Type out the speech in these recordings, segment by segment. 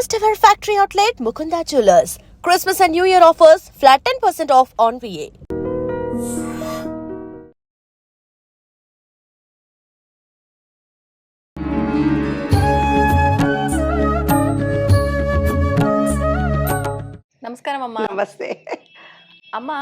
First ever factory outlet Mukunda jewellers Christmas and new year offers flat ten percent off on VA నమస్కారం అమ్మ. నమస్తే. అమ్మా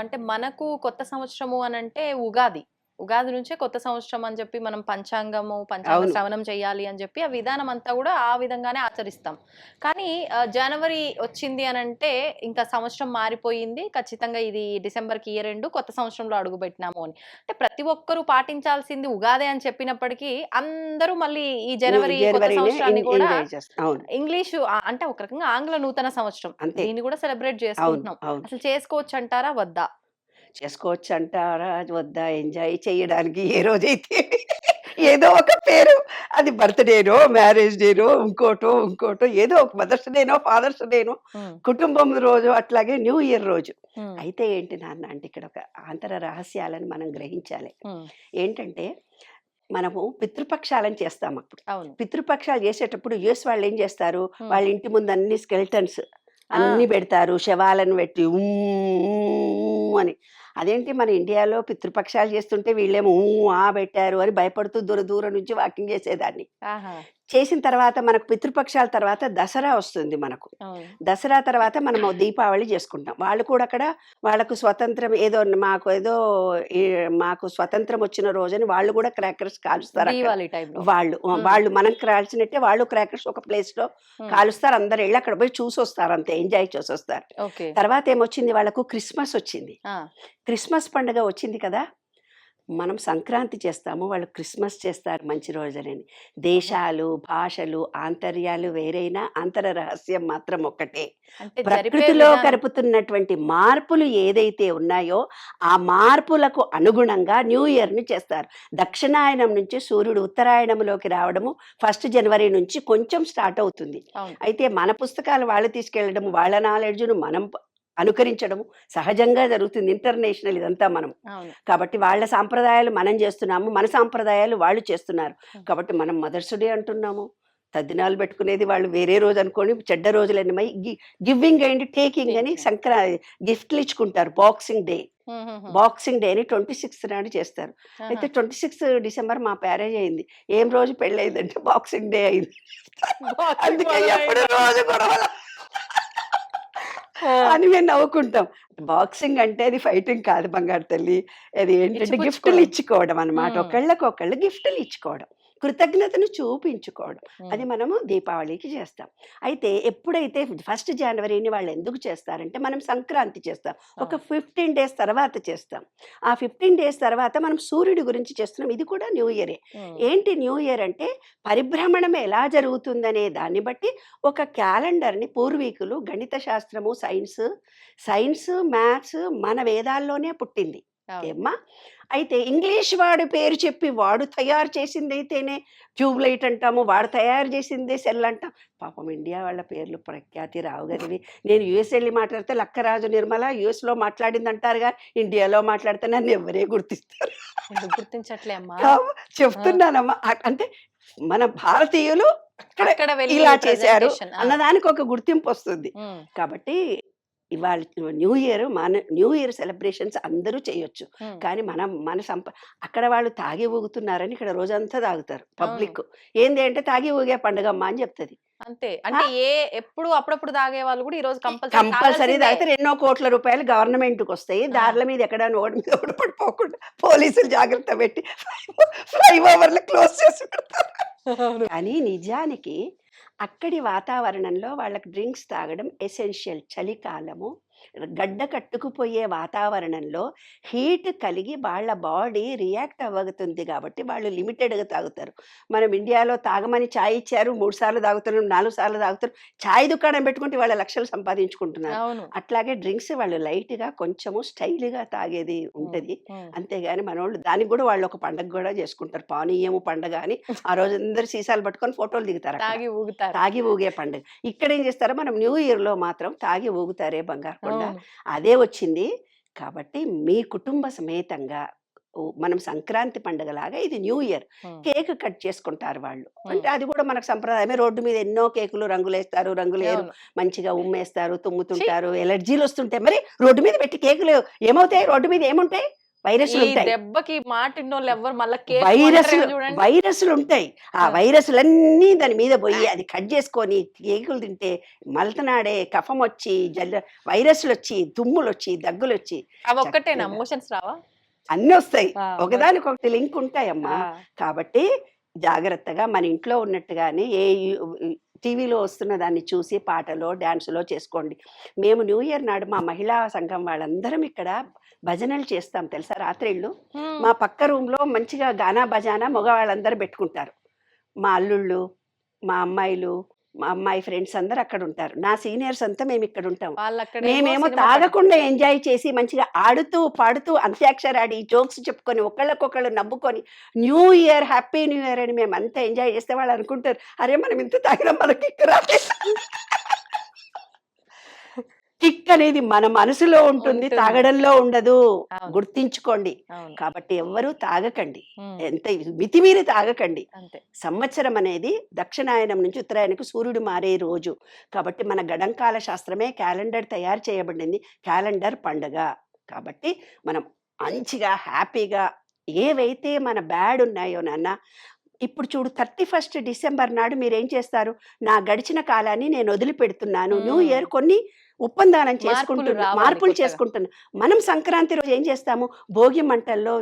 అంటే మనకు కొత్త సంవత్సరము అని అంటే ఉగాది. ఉగాది నుంచే కొత్త సంవత్సరం అని చెప్పి మనం పంచాంగము పంచాంగ. శ్రవణం చేయాలి అని చెప్పి ఆ విధానం అంతా కూడా ఆ విధంగానే ఆచరిస్తాం. కానీ జనవరి వచ్చింది అని అంటే ఇంకా సంవత్సరం మారిపోయింది. ఖచ్చితంగా ఇది డిసెంబర్కి ఇయర్ ఎండ్ కొత్త సంవత్సరంలో అడుగు పెట్టినాము అని. అంటే ప్రతి ఒక్కరూ పాటించాల్సింది ఉగాది అని చెప్పినప్పటికీ అందరూ మళ్ళీ ఈ జనవరి కొత్త సంవత్సరాన్ని కూడా ఇంగ్లీషు అంటే ఒక రకంగా ఆంగ్ల నూతన సంవత్సరం. దీన్ని కూడా సెలబ్రేట్ చేసుకుంటున్నాం. అసలు చేసుకోవచ్చు అంటారా వద్దా? చేసుకోవచ్చు అంటారా వద్దా ఎంజాయ్ చేయడానికి ఏ రోజైతే ఏదో ఒక పేరు అది బర్త్డేనో మ్యారేజ్ డేనో ఇంకోటో ఇంకోటో ఏదో ఒక మదర్స్ డేనో ఫాదర్స్ డేనో కుటుంబం రోజు అట్లాగే న్యూ ఇయర్ రోజు. అయితే ఏంటి నాన్న అంటే ఇక్కడ ఒక ఆంతర రహస్యాలను మనం గ్రహించాలి. ఏంటంటే మనము పితృపక్షాలను చేస్తాం అప్పుడు. పితృపక్షాలు చేసేటప్పుడు యుఎస్ వాళ్ళు ఏం చేస్తారు. వాళ్ళ ఇంటి ముందు అన్ని స్కెల్టన్స్. అన్ని పెడతారు. శవాలను పెట్టి అని. అదేంటి మన ఇండియాలో పితృపక్షాలు చేస్తుంటే వీళ్ళేమో ఊ ఆ పెట్టారు అని భయపడుతూ దూర దూరం నుంచి వాకింగ్ చేసేదాన్ని. చేసిన తర్వాత మనకు పితృపక్షాల తర్వాత దసరా వస్తుంది మనకు. దసరా తర్వాత మనము దీపావళి చేసుకుంటాం. వాళ్ళు కూడా అక్కడ వాళ్ళకు స్వతంత్రం ఏదో మాకు ఏదో మాకు స్వతంత్రం వచ్చిన రోజని వాళ్ళు కూడా క్రాకర్స్ కాలుస్తారు వాళ్ళు. వాళ్ళు మనం కాల్చినట్టే వాళ్ళు క్రాకర్స్ ఒక ప్లేస్లో కాలుస్తారు. అందరు వెళ్ళి అక్కడ పోయి చూసి వస్తారు అంతే ఎంజాయ్ చేసి వస్తారు తర్వాత ఏమొచ్చింది వాళ్ళకు క్రిస్మస్ వచ్చింది. క్రిస్మస్ పండుగ వచ్చింది కదా? మనం సంక్రాంతి చేస్తాము వాళ్ళు క్రిస్మస్ చేస్తారు మంచి రోజులని. దేశాలు భాషలు ఆంతర్యాలు వేరైనా అంతర రహస్యం మాత్రం ఒక్కటే. ప్రకృతిలో కలుపుతున్నటువంటి మార్పులు ఏదైతే ఉన్నాయో ఆ మార్పులకు అనుగుణంగా న్యూ ఇయర్ని చేస్తారు. దక్షిణాయనం నుంచి సూర్యుడు ఉత్తరాయణంలోకి రావడము ఫస్ట్ జనవరి నుంచి కొంచెం స్టార్ట్ అవుతుంది. అయితే మన పుస్తకాలు వాళ్ళు తీసుకెళ్ళడం వాళ్ళ నాలెడ్జ్ను మనం అనుకరించడము సహజంగా జరుగుతుంది. ఇంటర్నేషనల్ ఇదంతా మనం కాబట్టి వాళ్ళ సాంప్రదాయాలు మనం చేస్తున్నాము మన సాంప్రదాయాలు వాళ్ళు చేస్తున్నారు. కాబట్టి మనం మదర్స్ డే అంటున్నాము. తద్దినాలు పెట్టుకునేది వాళ్ళు వేరే రోజు అనుకోని చెడ్డ రోజులని మై గివింగ్ అండ్ టేకింగ్ అని. సంక్రా గిఫ్ట్లు ఇచ్చుకుంటారు. Boxing day. బాక్సింగ్ డే అని ట్వంటీ సిక్స్త్ నాడు చేస్తారు. అయితే ట్వంటీ సిక్స్త్ డిసెంబర్ మా మ్యారేజ్ అయింది. ఏం రోజు పెళ్ళి అయిందంటే బాక్సింగ్ డే అయింది అందుకే? ఎప్పుడు రోజు గొడవలు. అని మేము నవ్వుకుంటాం. బాక్సింగ్ అంటే అది ఫైటింగ్ కాదు బంగారు తల్లి. అది ఏంటంటే. గిఫ్ట్లు ఇచ్చుకోవడం అనమాట మ్మ్. ఒకళ్ళకొకళ్ళు గిఫ్ట్లు ఇచ్చుకోవడం. కృతజ్ఞతను చూపించుకోవడం. అది మనము దీపావళికి చేస్తాం. అయితే ఎప్పుడైతే ఫస్ట్ జనవరిని వాళ్ళు ఎందుకు చేస్తారంటే మనం సంక్రాంతి చేస్తాం. ఒక ఫిఫ్టీన్ డేస్ తర్వాత చేస్తాం. ఆ ఫిఫ్టీన్ డేస్ తర్వాత మనం సూర్యుడి గురించి చేస్తున్నాం. ఇది కూడా న్యూ ఇయరే. ఏంటి న్యూ ఇయర్ అంటే పరిభ్రమణం ఎలా జరుగుతుందనే దాన్ని బట్టి ఒక క్యాలెండర్ని పూర్వీకులు గణిత శాస్త్రము సైన్స్ సైన్స్ మ్యాథ్స్ మన వేదాల్లోనే పుట్టింది. ఏమ్మా? అయితే ఇంగ్లీష్ వాడు పేరు చెప్పి వాడు తయారు చేసింది అయితేనే ట్యూబ్ లైట్ అంటాము వాడు తయారు చేసిందే సెల్ అంటాం. పాపం ఇండియా వాళ్ళ పేర్లు ప్రఖ్యాతి రావు కదవి నేను యుఎస్ వెళ్ళి మాట్లాడితే లక్కరాజు నిర్మల US లో మాట్లాడింది అంటారుగా ఇండియాలో మాట్లాడితే నన్ను ఎవరే గుర్తిస్తారు. ఎందుకు గుర్తించట్లే అమ్మా? కావు- చెప్తున్నానమ్మా. అంటే మన భారతీయులు అక్కడ ఇలా చేశారు అన్నదానికి ఒక గుర్తింపు వస్తుంది కాబట్టి ఇవాళ న్యూ ఇయర్ మన న్యూ ఇయర్ సెలబ్రేషన్స్ అందరూ చేయొచ్చు. కానీ మనం మన సంప అక్కడ వాళ్ళు తాగి ఊగుతున్నారని ఇక్కడ రోజంతా తాగుతారు పబ్లిక్ ఏంది అంటే తాగి ఊగే పండుగ అమ్మా అని చెప్తుంది. అంతే. అంటే ఏ ఎప్పుడు అప్పుడప్పుడు తాగే వాళ్ళు కూడా ఈ రోజదు కంపల్సరీ కంపల్సరీ తాగితే ఎన్నో కోట్ల రూపాయలు గవర్నమెంట్కి వస్తాయి. దారుల మీద ఎక్కడ ఓడి మీద ఒకటి పడిపోకుండా పోలీసులు జాగ్రత్త పెట్టి ఫ్లై ఓవర్లు క్లోజ్ చేసి పెడతారు. కానీ నిజానికి అక్కడి వాతావరణంలో వాళ్ళకి డ్రింక్స్ తాగడం ఎసెన్షియల్ చలికాలము. గడ్డ కట్టుకుపోయే వాతావరణంలో హీట్ కలిగి వాళ్ళ బాడీ రియాక్ట్ అవ్వగుతుంది కాబట్టి వాళ్ళు లిమిటెడ్గా తాగుతారు. మనం ఇండియాలో తాగమని ఛాయ్ ఇచ్చారు మూడు సార్లు తాగుతున్నారు నాలుగు సార్లు తాగుతారు ఛాయ్ దుకాణం పెట్టుకుంటే వాళ్ళ లక్షలు సంపాదించుకుంటున్నారు. అట్లాగే డ్రింక్స్ వాళ్ళు లైట్గా కొంచెము స్టైల్గా తాగేది ఉంటుంది. అంతేగాని మనోళ్ళు దానికి కూడా వాళ్ళు ఒక పండగ కూడా చేసుకుంటారు. పానీయము పండగ అని ఆ రోజు అందరు సీసాలు పట్టుకొని ఫోటోలు దిగుతారు. తాగి ఊగుతారు. తాగి ఊగే పండుగ. ఇక్కడ ఏం చేస్తారో మనం న్యూ ఇయర్లో మాత్రం తాగి ఊగుతారే బంగారు. కొండ అవును. అదే వచ్చింది. కాబట్టి మీ కుటుంబ సమేతంగా మనం సంక్రాంతి పండుగలాగా ఇది న్యూ ఇయర్. కేక్ కట్ చేసుకుంటారు వాళ్ళు. అంటే అది కూడా మనకు సంప్రదాయమే. రోడ్డు మీద ఎన్నో కేకులు రంగులేస్తారు రంగులేరు అవును. మంచిగా ఉమ్మేస్తారు తుమ్ముతుంటారు ఎలర్జీలు వస్తుంటాయి మరి రోడ్డు మీద పెట్టి కేకులు ఏమవుతాయి? రోడ్డు మీద ఏముంటాయి? వైరస్లు ఉంటాయి. దెబ్బకి మాట ఇన్నోళ్ళు ఎవ్వరు మళ్ళీ వైరస్లు వైరస్లు ఉంటాయి. ఆ. వైరస్లన్నీ దాని మీద పోయి అది కట్ చేసుకొని కేకులు తింటే మలతనాడే కఫం వచ్చి జల్ల వైరస్లు వచ్చి తుమ్ములు వచ్చి దగ్గులు వచ్చి అవి ఒక్కటేనా. మోషన్స్ రావా? అన్నీ వస్తాయి. ఒకదానికొకటి లింక్ ఉంటాయమ్మా. కాబట్టి జాగ్రత్తగా మన ఇంట్లో ఉన్నట్టుగానే ఏ టీవీలో వస్తున్న దాన్ని చూసి పాటలో డ్యాన్సులో చేసుకోండి. మేము న్యూ ఇయర్ నాడు మా మహిళా సంఘం వాళ్ళందరం ఇక్కడ భజనలు చేస్తాం తెలుసా? రాత్రిళ్ళు. మా పక్క రూమ్లో మంచిగా గానా బజానా మగవాళ్ళందరూ పెట్టుకుంటారు. మా అల్లుళ్ళు మా అమ్మాయిలు మా అమ్మాయి ఫ్రెండ్స్ అందరు అక్కడ ఉంటారు. నా సీనియర్స్ అంతా మేము ఇక్కడ ఉంటాం. మేమేమో తాగకుండా ఎంజాయ్ చేసి మంచిగా ఆడుతూ పాడుతూ అంత్యాక్షరి ఆడి జోక్స్ చెప్పుకొని ఒకళ్ళకొకళ్ళు నవ్వుకొని new year happy new year అని మేము అంతా ఎంజాయ్ చేస్తే వాళ్ళు అనుకుంటారు. అరే మనం ఇంత తాగినా మనకి కిక్ రాలేదు." కిక్ అనేది మన మనసులో ఉంటుంది. తాగడంలో ఉండదు. గుర్తించుకోండి. కాబట్టి ఎవ్వరూ తాగకండి. ఎంత మితిమీరి తాగకండి. సంవత్సరం అనేది దక్షిణాయనం నుంచి ఉత్తరాయణకు సూర్యుడు మారే రోజు. కాబట్టి మన గడంకాల శాస్త్రమే క్యాలెండర్ తయారు చేయబడింది. క్యాలెండర్ పండుగ. కాబట్టి మనం మంచిగా హ్యాపీగా ఏవైతే మన బ్యాడ్ ఉన్నాయో నాన్న ఇప్పుడు చూడు థర్టీ ఫస్ట్ డిసెంబర్ నాడు మీరు ఏం చేస్తారు? నా గడిచిన కాలాన్ని నేను వదిలిపెడుతున్నాను. న్యూ. ఇయర్ కొన్ని ఒప్పందానం చేసుకుంటున్నా మార్పులు. చేసుకుంటున్నా. మనం సంక్రాంతి రోజు ఏం చేస్తాము? భోగి మంటల్లో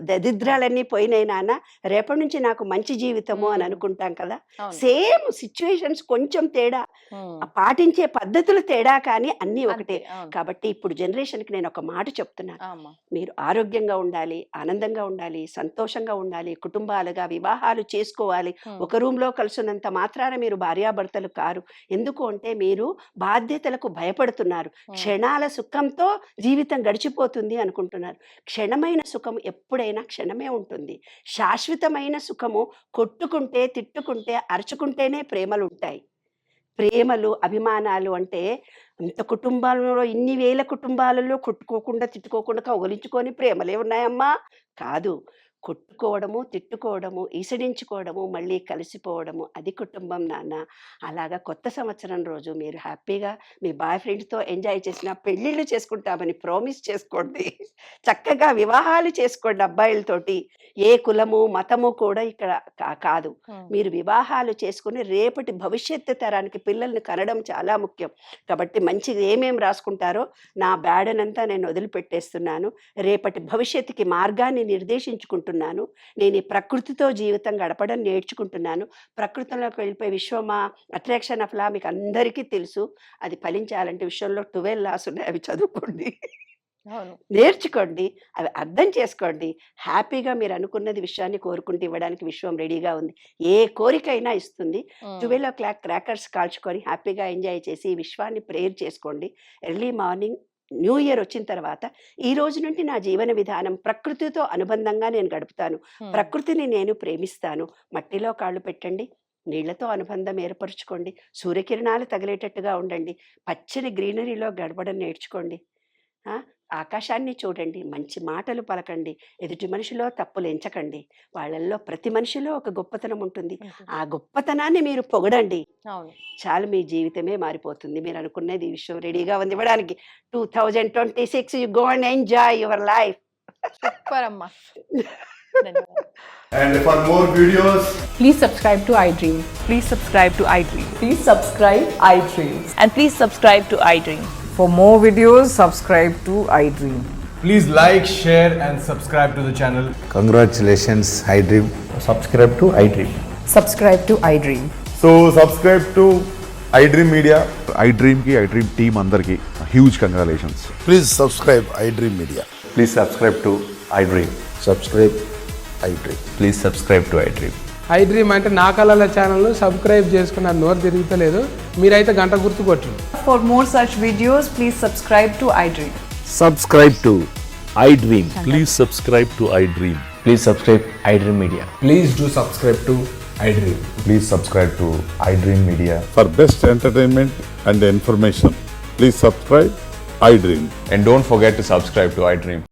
దరిద్రాలన్నీ పోయినాయి నాన్న. రేపటి నుంచి నాకు మంచి జీవితము అని. అనుకుంటాం కదా. సేమ్ సిచ్యువేషన్స్ కొంచెం తేడా. పాటించే పద్ధతులు తేడా కానీ అన్నీ ఒకటే. కాబట్టి ఇప్పుడు జనరేషన్కి నేను ఒక మాట చెప్తున్నాను. మీరు ఆరోగ్యంగా ఉండాలి ఆనందంగా ఉండాలి సంతోషంగా ఉండాలి కుటుంబాలుగా వివాహాలు చేసుకోవాలి. ఒక రూమ్లో కలిసినంత మాత్రాన మీరు భార్యాభర్తలు కారు. ఎందుకు అంటే మీరు బాధ్యతలకు భయపడుతున్నారు ఉమ్. క్షణాల సుఖంతో జీవితం గడిచిపోతుంది అనుకుంటున్నారు. క్షణమైన సుఖం ఎప్పుడైనా క్షణమే ఉంటుంది. శాశ్వతమైన సుఖము కొట్టుకుంటే తిట్టుకుంటే అరుచుకుంటేనే ప్రేమలు ఉంటాయి ప్రేమలు అభిమానాలు అంటే అంత కుటుంబాలలో ఇన్ని వేల కుటుంబాలలో కొట్టుకోకుండా తిట్టుకోకుండా కౌగలించుకొని ప్రేమలే ఉన్నాయమ్మా. కాదు. కొట్టుకోవడము తిట్టుకోవడము ఈసడించుకోవడము మళ్ళీ కలిసిపోవడము. అది కుటుంబం నాన్న. అలాగా కొత్త సంవత్సరం రోజు మీరు హ్యాపీగా మీ బాయ్ ఫ్రెండ్తో ఎంజాయ్ చేసిన పెళ్ళిళ్ళు చేసుకుంటామని ప్రామిస్ చేసుకోండి. చక్కగా వివాహాలు చేసుకోండి అబ్బాయిలతోటి. ఏ కులము మతము కూడా ఇక్కడ కా- కాదు. మీరు వివాహాలు చేసుకుని రేపటి భవిష్యత్తు తరానికి పిల్లల్ని కనడం చాలా ముఖ్యం. కాబట్టి మంచిగా ఏమేం రాసుకుంటారో నా బ్యాడనంతా నేను వదిలిపెట్టేస్తున్నాను. రేపటి భవిష్యత్తుకి మార్గాన్ని నిర్దేశించుకుంటున్నాను నేను ఈ ప్రకృతితో జీవితం గడపడం నేర్చుకుంటున్నాను. ప్రకృతిలోకి వెళ్ళిపోయి విశ్వమా అట్రాక్షన్ ఆఫ్ లా మీకు అందరికీ తెలుసు. అది ఫలించాలంటే విశ్వంలో ట్వెల్వ్ లాస్ ఉన్నాయి అవి చదువుకోండి. నేర్చుకోండి. అవి అర్థం చేసుకోండి. హ్యాపీగా మీరు అనుకున్నది విషయాన్ని కోరుకుంటూ ఇవ్వడానికి విశ్వం రెడీగా ఉంది. ఏ కోరికైనా ఇస్తుంది. ట్వెల్వ్ ఓ క్లాక్ క్రాకర్స్ కాల్చుకొని హ్యాపీగా ఎంజాయ్ చేసి విశ్వాన్ని ప్రేయర్ చేసుకోండి. ఎర్లీ మార్నింగ్ న్యూ ఇయర్ వచ్చిన తర్వాత ఈ రోజు నుండి నా జీవన విధానం ప్రకృతితో అనుబంధంగా నేను గడుపుతాను. ప్రకృతిని నేను ప్రేమిస్తాను. మట్టిలో కాళ్ళు పెట్టండి. నీళ్ళతో అనుబంధం ఏర్పరచుకోండి. సూర్యకిరణాలు తగిలేటట్టుగా ఉండండి. పచ్చని గ్రీనరీలో గడపడం నేర్చుకోండి. ఆకాశాన్ని చూడండి మంచి మాటలు పలకండి ఎదుటి మనిషిలో తప్పులు ఎంచకండి వాళ్ళల్లో ప్రతి మనిషిలో ఒక గొప్పతనం ఉంటుంది. ఆ గొప్పతనాన్ని మీరు పొగడండి అవును చాలు మీ జీవితమే మారిపోతుంది మీరు అనుకున్నది ఈ విషయం రెడీగా ఉంది ఇవ్వడానికి two thousand twenty six you go and enjoy your life super అమ్మా ధన్యవాదాలు And for more videos, Please subscribe to iDream. Please subscribe to iDream. Please subscribe iDream. And please subscribe to iDream. For more videos subscribe to iDream please like share and subscribe to the channel congratulations iDream subscribe to iDream subscribe to iDream so subscribe to iDream media I డ్రీమ్కి I dream team అందరికి huge congratulations please subscribe iDream media please subscribe to iDream subscribe iDream please subscribe to iDream iDream అంటే నా కలల channel subscribe చేసుకున్న నోరు తిరుగుతలేదు. మీరైతే గంట గుర్తు కొట్టండి For more such videos, please subscribe to iDream. Subscribe to iDream. Please subscribe to iDream. Please subscribe iDream Media. Please do subscribe to iDream. Please subscribe to iDream Media. For best entertainment and information, please subscribe iDream. And don't forget to subscribe to iDream.